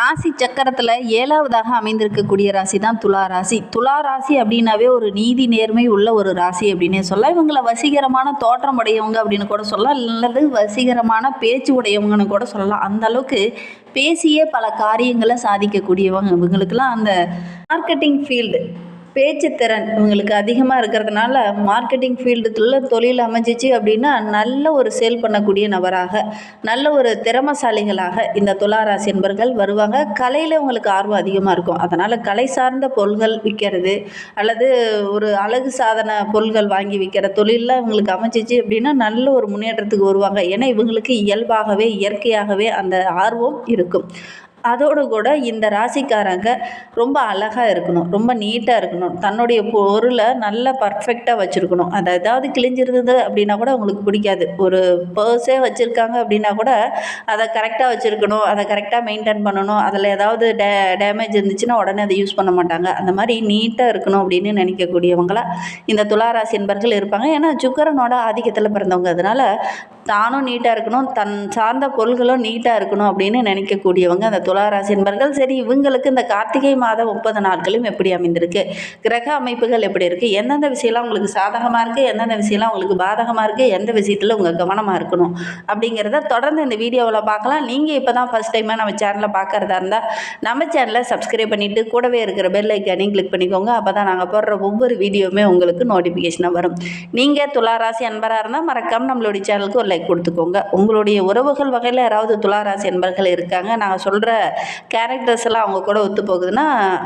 ராசி சக்கரத்தில் ஏழாவதாக அமைந்திருக்கக்கூடிய ராசி தான் துலா ராசி. துலா ராசி அப்படின்னாவே ஒரு நீதி நேர்மை உள்ள ஒரு ராசி அப்படின்னே சொல்லலாம். இவங்களை வசீகரமான தோற்றம் உடையவங்க அப்படின்னு கூட சொல்லலாம். அல்லது வசீகரமான பேச்சு உடையவங்கன்னு கூட சொல்லலாம். அந்த அளவுக்கு பேசியே பல காரியங்களை சாதிக்கக்கூடியவங்க. இவங்களுக்கெல்லாம் அந்த மார்க்கெட்டிங் ஃபீல்டு பேச்சுத்திறன் இவங்களுக்கு அதிகமாக இருக்கிறதுனால மார்க்கெட்டிங் ஃபீல்டுல தொழில் அமைஞ்சிச்சு அப்படின்னா நல்ல ஒரு சேல் பண்ணக்கூடிய நபராக நல்ல ஒரு திறமசாலிகளாக இந்த துளாராசி என்பர்கள் வருவாங்க. கலையில் உங்களுக்கு ஆர்வம் அதிகமாக இருக்கும். அதனால் கலை சார்ந்த பொருள்கள் விற்கிறது அல்லது ஒரு அழகு சாதன பொருள்கள் வாங்கி விற்கிற தொழிலில் இவங்களுக்கு அமைஞ்சிச்சு அப்படின்னா நல்ல ஒரு முன்னேற்றத்துக்கு வருவாங்க. ஏன்னா இவங்களுக்கு இயல்பாகவே இயற்கையாகவே அந்த ஆர்வம் இருக்கும். அதோடு கூட இந்த ராசிக்காரங்க ரொம்ப அழகாக இருக்கணும் ரொம்ப நீட்டாக இருக்கணும். தன்னுடைய பொருளை நல்லா பர்ஃபெக்டாக வச்சுருக்கணும். அது ஏதாவது கிழிஞ்சிருந்தது அப்படின்னா கூட அவங்களுக்கு பிடிக்காது. ஒரு பர்ஸே வச்சுருக்காங்க அப்படின்னா கூட அதை கரெக்டாக வச்சுருக்கணும் அதை கரெக்டாக மெயின்டைன் பண்ணணும். அதில் ஏதாவது டே டேமேஜ் இருந்துச்சுன்னா உடனே அதை யூஸ் பண்ண மாட்டாங்க. அந்த மாதிரி நீட்டாக இருக்கணும் அப்படின்னு நினைக்கக்கூடியவங்களா இந்த துளாராசி என்பர்கள் இருப்பாங்க. ஏன்னா சுக்கரனோட ஆதிக்கத்தில் பிறந்தவங்க. அதனால் தானும் நீட்டாக இருக்கணும் தன் சார்ந்த பொருள்களும் நீட்டாக இருக்கணும் அப்படின்னு நினைக்கக்கூடியவங்க அந்த துளாராசி என்பர்கள் சரி இவங்களுக்கு இந்த கார்த்திகை மாதம் முப்பது நாட்களும் எப்படி அமைந்திருக்கு? கிரக அமைப்புகள் எப்படி இருக்குது எந்தெந்த விஷயம்லாம் உங்களுக்கு சாதகமாக இருக்குது எந்தெந்த விஷயம்லாம் உங்களுக்கு பாதகமாக இருக்குது எந்த விஷயத்தில் உங்கள் கவனமாக இருக்கணும்? அப்படிங்கிறத தொடர்ந்து இந்த வீடியோவில் பார்க்கலாம். நீங்கள் இப்போ தான் ஃபஸ்ட் டைமாக நம்ம சேனலை பார்க்குறதா இருந்தால் நம்ம சேனலை சப்ஸ்கிரைப் பண்ணிவிட்டு கூடவே இருக்கிற பெல் ஐக்கானையும் கிளிக் பண்ணிக்கோங்க. அப்போ தான் நாங்கள் போடுற ஒவ்வொரு வீடியோவுமே உங்களுக்கு நோட்டிஃபிகேஷனாக வரும். நீங்கள் துளாராசி அன்பராக இருந்தால் மறக்காமல் நம்மளுடைய சேனலுக்கு ஒரு லைக் கொடுத்துக்கோங்க. உங்களுடைய உறவுகள் வகையில் யாராவது துளாராசி அன்பர்கள் இருக்காங்க நாங்கள் சொல்கிற கேரக்டர்ஸ் எல்லாம் அவங்க கூட ஒத்து போகுதுன்னா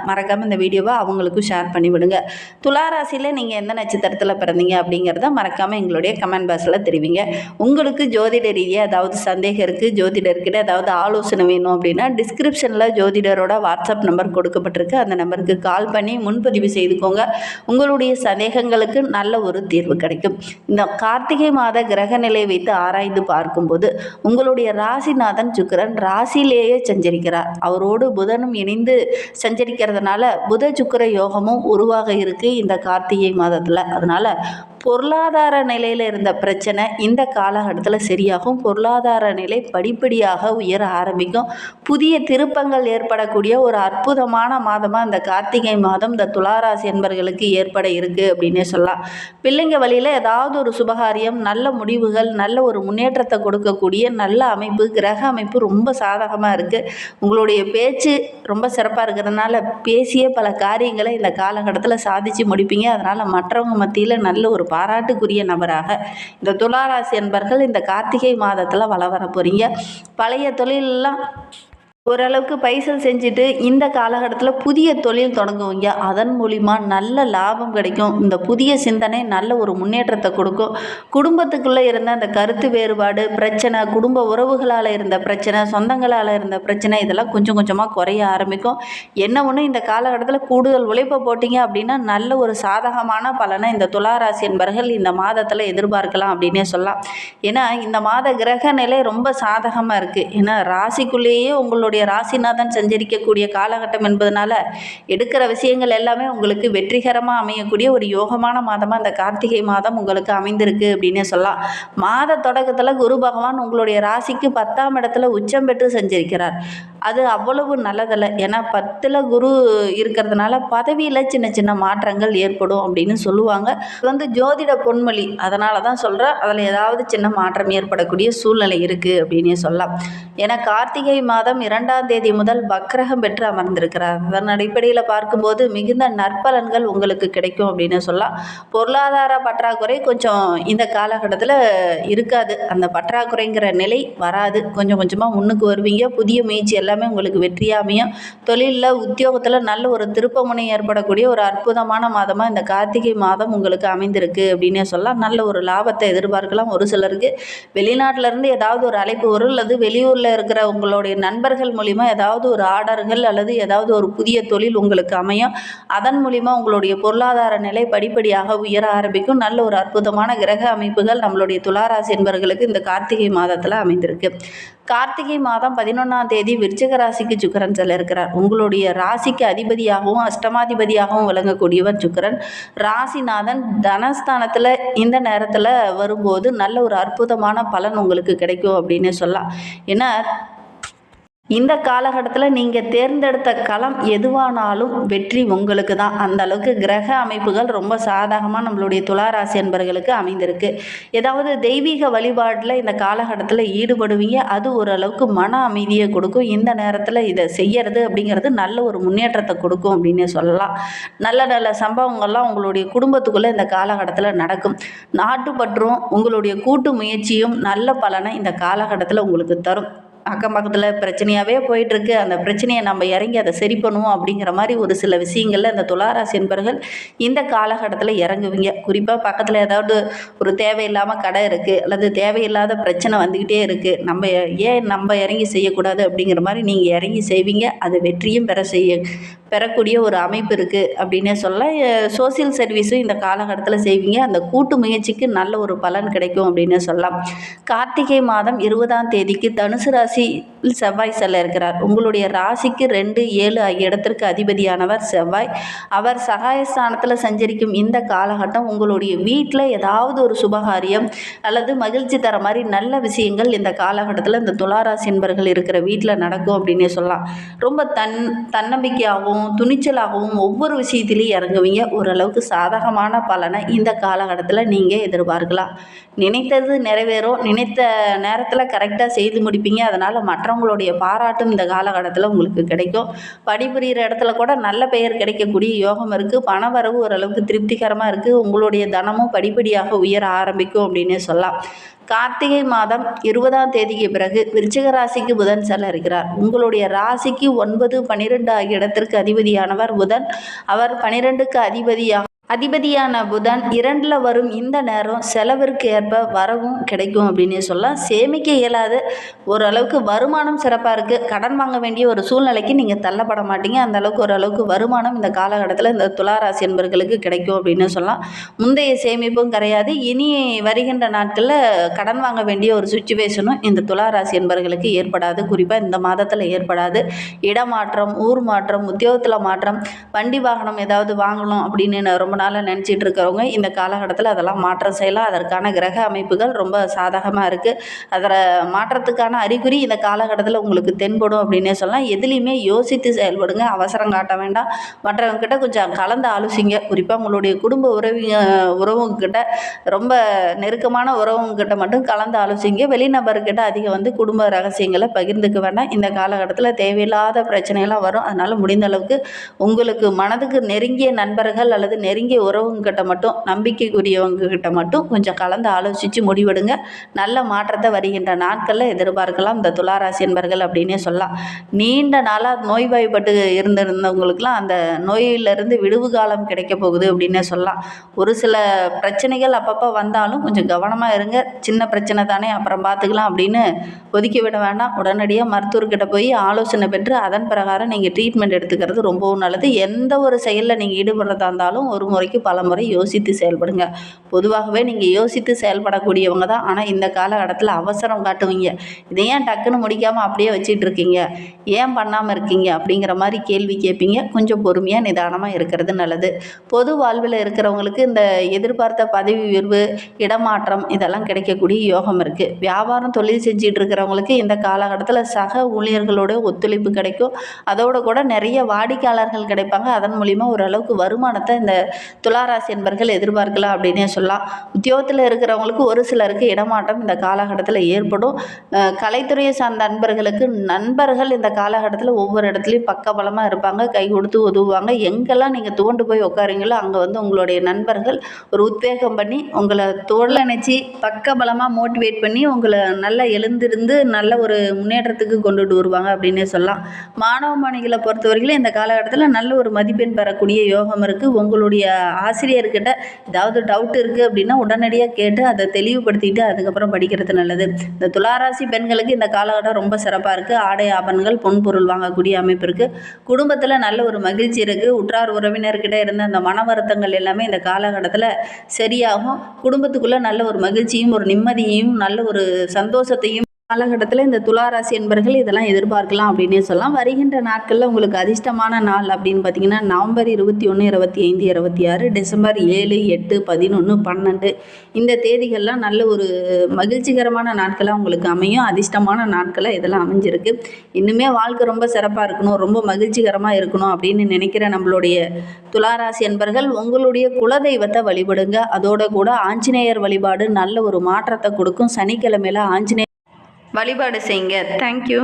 மறக்காமல் இந்த வீடியோவை அவங்களுக்கும் ஷேர் பண்ணி விடுங்க. துளாராசியில் நீங்கள் எந்த நட்சத்திரத்தில் பிறந்தீங்க அப்படிங்கிறத மறக்காமல் எங்களுடைய கமெண்ட் பாக்ஸில் தெரிவிங்க. உங்களுக்கு ஜோதிட ரீதியாக ஏதாவது சந்தேகம் இருக்குது ஜோதிடர்கிட்ட ஏதாவது ஆலோசனை வேணும் அப்படின்னா டிஸ்கிரிப்ஷனில் ஜோதிடரோட வாட்ஸ்அப் நம்பர் கொடுக்கப்பட்டிருக்கு. அந்த நம்பருக்கு கால் பண்ணி முன்பதிவு செய்துக்கோங்க. உங்களுடைய சந்தேகங்களுக்கு நல்ல ஒரு தீர்வு கிடைக்கும். இந்த கார்த்திகை மாத கிரக நிலை வைத்து ஆராய்ந்து பார்க்கும்போது உங்களுடைய ராசிநாதன் சுக்கிரன் ராசியிலேயே சஞ்சரிக்கிறார் அவரோடு புதனும் இணைந்து சஞ்சரிக்கிறதுனால புத சுக்கிர யோகமும் உருவாக இருக்கு இந்த கார்த்திகை மாதத்தில். அதனால பொருளாதார நிலையில் இருந்த பிரச்சனை இந்த காலகட்டத்தில் சரியாகும். பொருளாதார நிலை படிப்படியாக உயர ஆரம்பிக்கும். புதிய திருப்பங்கள் ஏற்படக்கூடிய ஒரு அற்புதமான மாதமாக இந்த கார்த்திகை மாதம் இந்த துளாராசி என்பர்களுக்கு ஏற்பட இருக்குது அப்படின்னே சொல்லலாம். பிள்ளைங்க வழியில் ஏதாவது ஒரு சுபகாரியம் நல்ல முடிவுகள் நல்ல ஒரு முன்னேற்றத்தை கொடுக்கக்கூடிய நல்ல அமைப்பு கிரக அமைப்பு ரொம்ப சாதகமாக இருக்குது உங்களுடைய பேச்சு ரொம்ப சிறப்பாக இருக்கிறதுனால பேசிய பல காரியங்களை இந்த காலகட்டத்தில் சாதித்து முடிப்பீங்க. அதனால் மற்றவங்க மத்தியில் நல்ல ஒரு பாராட்டுக்குரிய நபராக இந்த துளாராசி என்பர்கள் இந்த கார்த்திகை மாதத்தில் வள வர போகிறீங்க பழைய தொழிலெல்லாம் ஓரளவுக்கு பைசல் செஞ்சுட்டு இந்த காலகட்டத்தில் புதிய தொழில் தொடங்குவீங்க. அதன் மூலிமா நல்ல லாபம் கிடைக்கும். இந்த புதிய சிந்தனை நல்ல ஒரு முன்னேற்றத்தை கொடுக்கும். குடும்பத்துக்குள்ளே இருந்த அந்த கருத்து வேறுபாடு பிரச்சனை குடும்ப உறவுகளால் இருந்த பிரச்சனை சொந்தங்களால் இருந்த பிரச்சனை இதெல்லாம் கொஞ்சம் கொஞ்சமாக குறைய ஆரம்பிக்கும். என்ன ஒன்று இந்த காலகட்டத்தில் கூடுதல் உழைப்பை போட்டிங்க அப்படின்னா நல்ல ஒரு சாதகமான பலனை இந்த துளாராசி என்பர்கள் இந்த மாதத்தில் எதிர்பார்க்கலாம் அப்படின்னே சொல்லலாம். ஏன்னா இந்த மாத கிரக நிலை ரொம்ப சாதகமாக இருக்குது ஏன்னா ராசிக்குள்ளேயே உங்களுடைய உங்களுடைய ராசிநாதன் சஞ்சரிக்கக்கூடிய காலகட்டம் என்பதனால எடுக்கிற விஷயங்கள் எல்லாமே உங்களுக்கு வெற்றிகரமாக அமையக்கூடிய ஒரு யோகமான மாதமாக அந்த கார்த்திகை மாதம் உங்களுக்கு அமைந்திருக்கு அப்படின்னே சொல்லலாம். மாத தொடக்கத்தில் குரு பகவான் உங்களுடைய ராசிக்கு பத்தாம் இடத்துல உச்சம் பெற்று சஞ்சரிக்கிறார். அது அவ்வளவு நல்லதில்லை. ஏன்னா பத்தில் குரு இருக்கிறதுனால பதவியில் சின்ன சின்ன மாற்றங்கள் ஏற்படும் அப்படின்னு சொல்லுவாங்க. இது வந்து ஜோதிட பொன்மொழி. அதனால தான் சொல்கிறேன் அதில் ஏதாவது சின்ன மாற்றம் ஏற்படக்கூடிய சூழ்நிலை இருக்குது அப்படின்னே சொல்லலாம். ஏன்னா கார்த்திகை மாதம் இரண்டாம் தேதி முதல் பக்ரகம் பெற்று அமர்ந்திருக்கிறார். அதன் அடிப்படையில் பார்க்கும்போது மிகுந்த நற்பலன்கள் உங்களுக்கு கிடைக்கும் அப்படின்னு சொல்லலாம். பொருளாதார பற்றாக்குறை கொஞ்சம் இந்த காலகட்டத்தில் இருக்காது. அந்த பற்றாக்குறைங்கிற நிலை வராது. கொஞ்சம் கொஞ்சமாக முன்னுக்கு வருவீங்க. புதிய முயற்சி எல்லாம் எல்லாமே உங்களுக்கு வெற்றியாக அமையும். தொழிலில் உத்தியோகத்தில் நல்ல ஒரு திருப்பமுனை ஏற்படக்கூடிய ஒரு அற்புதமான மாதமாக இந்த கார்த்திகை மாதம் உங்களுக்கு அமைந்திருக்கு அப்படின்னே சொல்லலாம். நல்ல ஒரு லாபத்தை எதிர்பார்க்கலாம். ஒரு சிலருக்கு வெளிநாட்டிலேருந்து ஏதாவது ஒரு அழைப்பு வரும் அல்லது வெளியூரில் இருக்கிற உங்களுடைய நண்பர்கள் மூலிமா ஏதாவது ஒரு ஆர்டர்கள் அல்லது ஏதாவது ஒரு புதிய தொழில் உங்களுக்கு அமையும். அதன் மூலிமா உங்களுடைய பொருளாதார நிலை படிப்படியாக உயர ஆரம்பிக்கும். நல்ல ஒரு அற்புதமான கிரக அமைப்புகள் நம்மளுடைய துளாராசி என்பவர்களுக்கு இந்த கார்த்திகை மாதத்தில் அமைந்திருக்கு. கார்த்திகை மாதம் பதினொன்றாம் தேதி விருச்சிக ராசிக்கு சுக்கரன் செல்ல இருக்கிறார் உங்களுடைய ராசிக்கு அதிபதியாகவும் அஷ்டமாதிபதியாகவும் விளங்கக்கூடியவர் சுக்கரன். ராசிநாதன் தனஸ்தானத்தில் இந்த நேரத்தில் வரும்போது நல்ல ஒரு அற்புதமான பலன் உங்களுக்கு கிடைக்கும் அப்படின்னு சொல்லலாம். ஏன்னா இந்த காலகட்டத்தில் நீங்கள் தேர்ந்தெடுத்த களம் எதுவானாலும் வெற்றி உங்களுக்கு தான். அந்த அளவுக்கு கிரக அமைப்புகள் ரொம்ப சாதகமாக நம்மளுடைய துளாராசி என்பர்களுக்கு அமைந்திருக்கு. ஏதாவது தெய்வீக வழிபாட்டில் இந்த காலகட்டத்தில் ஈடுபடுவீங்க. அது ஓரளவுக்கு மன அமைதியை கொடுக்கும். இந்த நேரத்தில் இதை செய்யறது அப்படிங்கிறது நல்ல ஒரு முன்னேற்றத்தை கொடுக்கும் அப்படின்னு சொல்லலாம். நல்ல நல்ல சம்பவங்கள்லாம் உங்களுடைய குடும்பத்துக்குள்ளே இந்த காலகட்டத்தில் நடக்கும். நாட்டுப்பற்றும் உங்களுடைய கூட்டு முயற்சியும் நல்ல பலனை இந்த காலகட்டத்தில் உங்களுக்கு தரும். அக்கம் பக்கத்தில் பிரச்சனையாகவே போயிட்டுருக்கு. அந்த பிரச்சனையை நம்ம இறங்கி அதை சரி பண்ணுவோம் அப்படிங்கிற மாதிரி ஒரு சில விஷயங்களில் இந்த துளாராசி என்பர்கள் இந்த காலகட்டத்தில் இறங்குவீங்க. குறிப்பாக பக்கத்தில் ஏதாவது ஒரு தேவையில்லாமல் கடை இருக்குது அல்லது தேவையில்லாத பிரச்சனை வந்துக்கிட்டே இருக்குது நம்ம ஏன் நம்ம இறங்கி செய்யக்கூடாது அப்படிங்கிற மாதிரி நீங்கள் இறங்கி செய்வீங்க. அது வெற்றியும் பெற செய்ய பெறக்கூடிய ஒரு அமைப்பு இருக்குது அப்படின்னே சொல்ல சோசியல் சர்வீஸும் இந்த காலகட்டத்தில் செய்வீங்க. அந்த கூட்டு முயற்சிக்கு நல்ல ஒரு பலன் கிடைக்கும் அப்படின்னு சொல்லலாம். கார்த்திகை மாதம் இருபதாம் தேதிக்கு தனுசு ராசியில் செவ்வாய் செல்ல இருக்கிறார். உங்களுடைய ராசிக்கு ரெண்டு ஏழு ஆகிய இடத்திற்கு அதிபதியானவர் செவ்வாய். அவர் சகாயஸ்தானத்தில் சஞ்சரிக்கும் இந்த காலகட்டம் உங்களுடைய வீட்டில் ஏதாவது ஒரு சுபகாரியம் அல்லது மகிழ்ச்சி தர மாதிரி நல்ல விஷயங்கள் இந்த காலகட்டத்தில் இந்த துளாராசி என்பர்கள் இருக்கிற வீட்டில் நடக்கும் அப்படின்னே சொல்லலாம். ரொம்ப தன் தன்னம்பிக்கையாகவும் துணிச்சலாகவும் ஒவ்வொரு விஷயத்திலையும் இறங்குவீங்க. ஓரளவுக்கு சாதகமான பலனை இந்த காலகட்டத்தில் நீங்கள் எதிர்பார்க்கலாம். நினைத்தது நிறைவேறும். நினைத்த நேரத்தில் கரெக்டாக செய்து முடிப்பீங்க. அதனால் அதனால் மற்றவங்களுடைய பாராட்டும் இந்த காலகட்டத்தில் உங்களுக்கு கிடைக்கும். பணிபுரிகிற இடத்துல கூட நல்ல பெயர் கிடைக்கக்கூடிய யோகம் இருக்குது பண வரவு ஓரளவுக்கு திருப்திகரமாக இருக்குது உங்களுடைய தனமும் படிப்படியாக உயர ஆரம்பிக்கும் அப்படின்னே சொல்லலாம். கார்த்திகை மாதம் இருபதாம் தேதிக்கு பிறகு விருச்சிக ராசிக்கு புதன் செல்ல இருக்கிறார். உங்களுடைய ராசிக்கு ஒன்பது பன்னிரெண்டு ஆகிய இடத்திற்கு அதிபதியானவர் புதன். அவர் பனிரெண்டுக்கு அதிபதியாக அதிபதியான புதன் இரண்டில் வரும் இந்த நேரம் செலவிற்கு ஏற்ப வரவும் கிடைக்கும் அப்படின்னே சொல்லலாம். சேமிக்க இயலாது ஓரளவுக்கு வருமானம் சிறப்பாக இருக்குது கடன் வாங்க வேண்டிய ஒரு சூழ்நிலைக்கு நீங்கள் தள்ளப்பட மாட்டீங்க. அந்த அளவுக்கு ஓரளவுக்கு வருமானம் இந்த காலகட்டத்தில் இந்த துளாராசி என்பர்களுக்கு கிடைக்கும் அப்படின்னு சொல்லலாம். முந்தைய சேமிப்பும் கிடையாது. இனி வருகின்ற நாட்களில் கடன் வாங்க வேண்டிய ஒரு சுச்சுவேஷனும் இந்த துளாராசி என்பர்களுக்கு ஏற்படாது. குறிப்பாக இந்த மாதத்தில் ஏற்படாது. இடமாற்றம் ஊர் மாற்றம் உத்தியோகத்தில் மாற்றம் வண்டி வாகனம் ஏதாவது வாங்கணும் அப்படின்னு ரொம்ப நாளாக நினச்சிட்டு இருக்கிறவங்க இந்த காலகட்டத்தில் அதெல்லாம் மாற்றம் செய்யலாம். அதற்கான கிரக அமைப்புகள் ரொம்ப சாதகமாக இருக்குது அதில் மாற்றத்துக்கான அறிகுறி இந்த காலகட்டத்தில் உங்களுக்கு தென்படும் அப்படின்னே சொல்லலாம். எதுலேயுமே யோசித்து செயல்படுங்க. அவசரம் காட்ட வேண்டாம். மற்றவங்கக்கிட்ட கொஞ்சம் கலந்து ஆலோசிங்க. குறிப்பாக உங்களுடைய குடும்ப உறவிங்க உறவுங்கிட்ட ரொம்ப நெருக்கமான உறவுங்கிட்ட மட்டும் கலந்து ஆலோசிங்க. வெளிநபர்கிட்ட அதிகம் வந்து குடும்ப ரகசியங்களை பகிர்ந்துக்க வேண்டாம். இந்த காலகட்டத்தில் தேவையில்லாத பிரச்சனைகள்லாம் வரும். அதனால் முடிந்த அளவுக்கு உங்களுக்கு மனதுக்கு நெருங்கிய நண்பர்கள் அல்லது நெருங்கிய நெருங்கிய உறவுங்கிட்ட மட்டும் நம்பிக்கைக்குரியவங்க கிட்ட மட்டும் கொஞ்சம் கலந்து ஆலோசித்து முடிவெடுங்க. நல்ல மாற்றத்தை வருகின்ற நாட்களில் எதிர்பார்க்கலாம். இந்த துளாராசி என்பர்கள் அப்படின்னே சொல்லலாம். நீண்ட நாளாக நோய்வாய்ப்பட்டு இருந்திருந்தவங்களுக்குலாம் அந்த நோயிலிருந்து விடுவு காலம் கிடைக்க போகுது அப்படின்னே சொல்லலாம். ஒரு சில பிரச்சனைகள் அப்பப்போ வந்தாலும் கொஞ்சம் கவனமாக இருங்க. சின்ன பிரச்சனை தானே அப்புறம் பார்த்துக்கலாம் அப்படின்னு ஒதுக்கி விட வேண்டாம். உடனடியாக மருத்துவர்கிட்ட போய் ஆலோசனை பெற்று அதன் பிரகாரம் நீங்கள் ட்ரீட்மெண்ட் எடுத்துக்கிறது ரொம்பவும் நல்லது. எந்த ஒரு செயலில் நீங்கள் ஈடுபடுறதா இருந்தாலும் ஒரு முறைக்கு பல முறை யோசித்து செயல்படுங்க. பொதுவாகவே நீங்கள் யோசித்து செயல்படக்கூடியவங்க தான். ஆனால் இந்த காலகட்டத்தில் அவசரம் காட்டுவீங்க. இதை ஏன் டக்குன்னு முடிக்காமல் அப்படியே வச்சுட்டு இருக்கீங்க? ஏன் பண்ணாமல் இருக்கீங்க? அப்படிங்கிற மாதிரி கேள்வி கேட்பீங்க. கொஞ்சம் பொறுமையாக நிதானமாக இருக்கிறது நல்லது. பொது வாழ்வில் இருக்கிறவங்களுக்கு இந்த எதிர்பார்த்த பதவி உயர்வு இடமாற்றம் இதெல்லாம் கிடைக்கக்கூடிய யோகம் இருக்குது வியாபாரம் தொழில் செஞ்சுட்டு இருக்கிறவங்களுக்கு இந்த காலகட்டத்தில் சக ஊழியர்களோட ஒத்துழைப்பு கிடைக்கும். அதோட கூட நிறைய வாடிக்கையாளர்கள் கிடைப்பாங்க. அதன் மூலிமா ஓரளவுக்கு வருமானத்தை இந்த துளாராசி என்பர்கள் எதிர்பார்க்கலாம் அப்படின்னே சொல்லலாம். உத்தியோகத்தில் இருக்கிறவங்களுக்கு ஒரு சிலருக்கு இடமாற்றம் இந்த காலகட்டத்தில் ஏற்படும். கலைத்துறையை சார்ந்த நண்பர்களுக்கு நண்பர்கள் இந்த காலகட்டத்தில் ஒவ்வொரு இடத்துலையும் பக்கபலமாக இருப்பாங்க கை கொடுத்து உதவுவாங்க. எங்கெல்லாம் நீங்கள் தோண்டு போய் உட்காருங்களோ அங்கே வந்து உங்களுடைய நண்பர்கள் ஒரு உத்வேகம் பண்ணி உங்களை தோல் நினச்சி பக்கபலமாக மோட்டிவேட் பண்ணி உங்களை நல்லா எழுந்திருந்து நல்ல ஒரு முன்னேற்றத்துக்கு கொண்டுட்டு வருவாங்க அப்படின்னே சொல்லலாம். மாணவ மாணிகளை பொறுத்தவரையிலும் இந்த காலகட்டத்தில் நல்ல ஒரு மதிப்பெண் பெறக்கூடிய யோகம் இருக்குது உங்களுடைய ஆசிரியர்கிட்ட ஏதாவது டவுட் இருக்குது அப்படின்னா உடனடியாக கேட்டு அதை தெளிவுபடுத்திட்டு அதுக்கப்புறம் படிக்கிறது நல்லது. இந்த துளாராசி பெண்களுக்கு இந்த காலகட்டம் ரொம்ப சிறப்பாக இருக்குது ஆடை ஆபரணங்கள் பொன்பொருள் வாங்கக்கூடிய அமைப்பு இருக்குது குடும்பத்தில் நல்ல ஒரு மகிழ்ச்சி இருக்குது உற்றார் உறவினர்கிட்ட இருந்த அந்த மன வருத்தங்கள் எல்லாமே இந்த காலகட்டத்தில் சரியாகும். குடும்பத்துக்குள்ளே நல்ல ஒரு மகிழ்ச்சியும் ஒரு நிம்மதியையும் நல்ல ஒரு சந்தோஷத்தையும் காலகட்டத்தில் இந்த துளாராசி என்பர்கள் இதெல்லாம் எதிர்பார்க்கலாம் அப்படின்னே சொல்லலாம். வருகின்ற நாட்களில் உங்களுக்கு அதிர்ஷ்டமான நாள் அப்படின்னு பார்த்தீங்கன்னா நவம்பர் இருபத்தி ஒன்று இருபத்தி ஐந்து இருபத்தி ஆறு டிசம்பர் ஏழு எட்டு பதினொன்று பன்னெண்டு. இந்த தேதிகள்லாம் நல்ல ஒரு மகிழ்ச்சிகரமான நாட்களாக உங்களுக்கு அமையும். அதிர்ஷ்டமான நாட்களாக இதெல்லாம் அமைஞ்சிருக்கு. இன்னுமே வாழ்க்கை ரொம்ப சிறப்பாக இருக்கணும் ரொம்ப மகிழ்ச்சிகரமாக இருக்கணும் அப்படின்னு நினைக்கிற நம்மளுடைய துளாராசி என்பர்கள் உங்களுடைய குலதெய்வத்தை வழிபடுங்க. அதோட கூட ஆஞ்சநேயர் வழிபாடு நல்ல ஒரு மாற்றத்தை கொடுக்கும். சனிக்கிழமையில ஆஞ்சநேயர் வழிபாடு செய்யுங்க. தேங்க்யூ